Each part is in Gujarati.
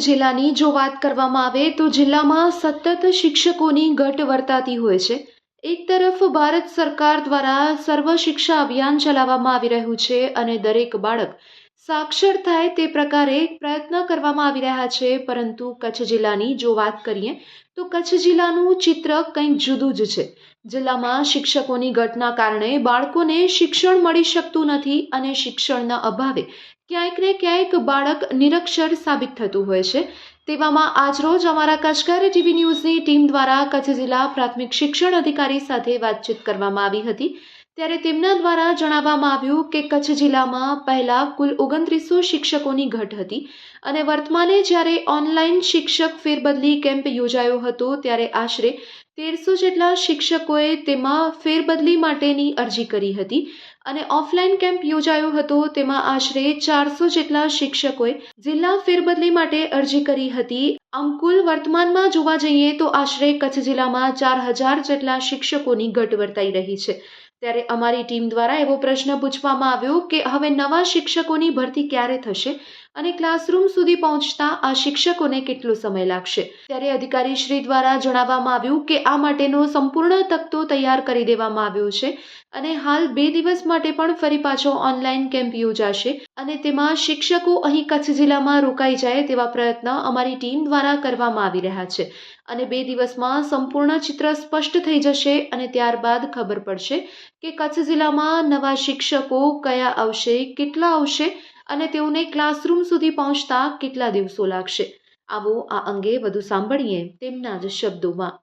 જિલ્લાની જો વાત કરવામાં આવે તો જિલ્લામાં સતત શિક્ષકોની ઘટ વર્તાતી હોય છે. એક તરફ ભારત સરકાર દ્વારા સર્વ શિક્ષા અભિયાન ચલાવવામાં આવી રહ્યું છે અને દરેક બાળક સાક્ષર થાય તે પ્રકારે પ્રયત્ન કરવામાં આવી રહ્યા છે. પરંતુ કચ્છ જિલ્લાની જો વાત કરીએ તો કચ્છ જિલ્લાનું ચિત્ર કંઈક જુદું જ છે. જિલ્લામાં શિક્ષકોની ઘટના કારણે બાળકોને શિક્ષણ મળી શકતું નથી અને શિક્ષણના અભાવે ક્યાંક ને ક્યાંક બાળક નિરક્ષર સાબિત થતું હોય છે. તેવામાં આજરોજ અમારા કચકારી ટીવી ન્યૂઝની ટીમ દ્વારા કચ્છ જિલ્લા પ્રાથમિક શિક્ષણ અધિકારી સાથે વાતચીત કરવામાં આવી હતી. ત્યારે તેમના દ્વારા જણાવવામાં આવ્યું કે કચ્છ જિલ્લામાં પહેલા કુલ ઓગણત્રીસો શિક્ષકોની ઘટ હતી અને વર્તમાને જ્યારે ઓનલાઈન શિક્ષક ફેરબદલી કેમ્પ યોજાયો હતો ત્યારે આશરે તેરસો જેટલા શિક્ષકોએ તેમાં ફેરબદલી માટેની અરજી કરી હતી અને ઓફલાઈન કેમ્પ યોજાયો હતો, તેમાં આશરે ચારસો જેટલા શિક્ષકોએ જિલ્લા ફેરબદલી માટે અરજી કરી હતી. આમ કુલ વર્તમાનમાં જોવા જઈએ તો આશરે કચ્છ જિલ્લામાં ચાર હજાર જેટલા શિક્ષકોની ઘટ વર્તાઈ રહી છે. ત્યારે અમારી ટીમ દ્વારા એવો પ્રશ્ન પૂછવામાં આવ્યો કે હવે નવા શિક્ષકોની ભરતી ક્યારે થશે? અને ક્લાસરૂમ સુધી પહોંચતા આ શિક્ષકોને કેટલો સમય લાગશે? ત્યારે અધિકારી શ્રી દ્વારા જણાવવામાં આવ્યું કે આ માટેનો સંપૂર્ણ તકતો તૈયાર કરી દેવામાં આવ્યો છે અને હાલ બે દિવસ માટે પણ ફરી પાછો ઓનલાઈન કેમ્પ યોજાશે અને તેમાં શિક્ષકો અહીં કચ્છ જિલ્લામાં રોકાઈ જાય તેવા પ્રયત્ન અમારી ટીમ દ્વારા કરવામાં આવી રહ્યા છે અને બે દિવસમાં સંપૂર્ણ ચિત્ર સ્પષ્ટ થઈ જશે અને ત્યારબાદ ખબર પડશે કે કચ્છ જિલ્લામાં નવા શિક્ષકો કયા આવશે, કેટલા આવશે અને તેઓને ક્લાસરૂમ સુધી પહોંચતા કેટલા દિવસો લાગશે? આવો આ અંગે વધુ સાંભળીએ તેમના જ શબ્દોમાં.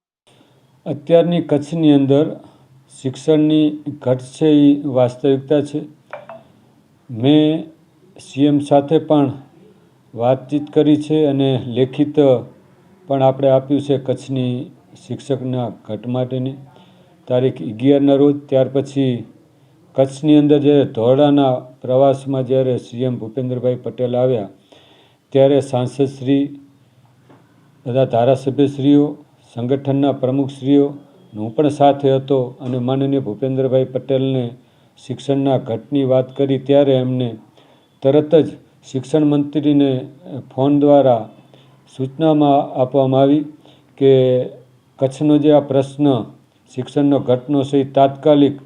અત્યારની કચ્છની અંદર શિક્ષણની ઘટ છે એ વાસ્તવિકતા છે. મેં સીએમ સાથે પણ વાતચીત કરી છે અને લેખિત પણ આપણે આપ્યું છે કચ્છની શિક્ષકના ઘટ માટેની. તારીખ અગિયારના રોજ, ત્યાર પછી કચ્છની અંદર જ્યારે ધોરડાના પ્રવાસમાં જ્યારે સીએમ ભૂપેન્દ્રભાઈ પટેલ આવ્યા, ત્યારે સાંસદશ્રી બધા ધારાસભ્યશ્રીઓ, સંગઠનના પ્રમુખશ્રીઓ હું પણ સાથે હતો અને માનનીય ભૂપેન્દ્રભાઈ પટેલને શિક્ષણના ઘટની વાત કરી ત્યારે એમને તરત જ શિક્ષણ મંત્રીને ફોન દ્વારા સૂચનામાં આપવામાં આવી કે કચ્છનો જે આ પ્રશ્ન, શિક્ષણનો ઘટનો છે તાત્કાલિક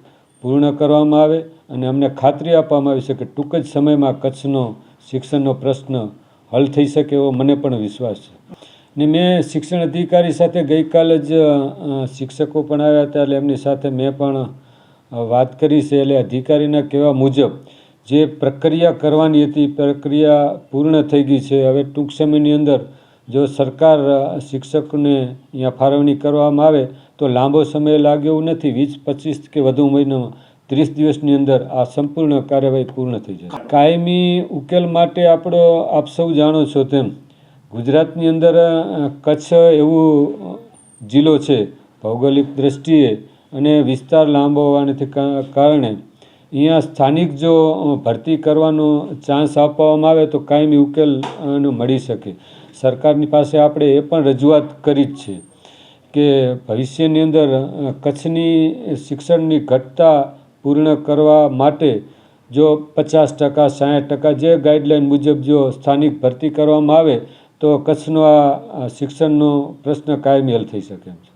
પૂર્ણ કરવામાં આવે અને અમને ખાતરી આપવામાં આવી છે કે ટૂંક જ સમયમાં કચ્છનો શિક્ષણનો પ્રશ્ન હલ થઈ શકે એવો મને પણ વિશ્વાસ છે. ને મેં શિક્ષણ અધિકારી સાથે ગઈકાલે જ શિક્ષકો પણ આવ્યા હતા એટલે એમની સાથે મેં પણ વાત કરી છે. એટલે અધિકારીના કહેવા મુજબ જે પ્રક્રિયા કરવાની હતી, પ્રક્રિયા પૂર્ણ થઈ ગઈ છે. હવે ટૂંક સમયની અંદર જો સરકાર શિક્ષકને અહીંયા ફાળવણી કરવામાં આવે, તો લાંબો સમય લાગે એવું નથી. વીસ, પચીસ કે વધુ મહિનામાં ત્રીસ દિવસની અંદર આ સંપૂર્ણ કાર્યવાહી પૂર્ણ થઈ જશે. કાયમી ઉકેલ માટે આપણો આપ સૌ જાણો છો તેમ, ગુજરાતની અંદર કચ્છ એવું જિલ્લો છે, ભૌગોલિક દ્રષ્ટિએ, અને વિસ્તાર લાંબો હોવાને કારણે, અહીંયા સ્થાનિક જો ભરતી કરવાનો ચાન્સ આપવામાં આવે તો કાયમી ઉકેલ મળી શકે. સરકારની પાસે આપણે એ પણ રજૂઆત કરી જ છે કે ભવિષ્યની અંદર કચ્છની શિક્ષણની ઘટતા પૂર્ણ કરવા માટે જો પચાસ ટકા સાઠ ટકા જે ગાઈડલાઈન મુજબ જો સ્થાનિક ભરતી કરવામાં આવે, તો કચ્છનો આ શિક્ષણનો પ્રશ્ન કાયમી હલ થઈ શકે એમ છે.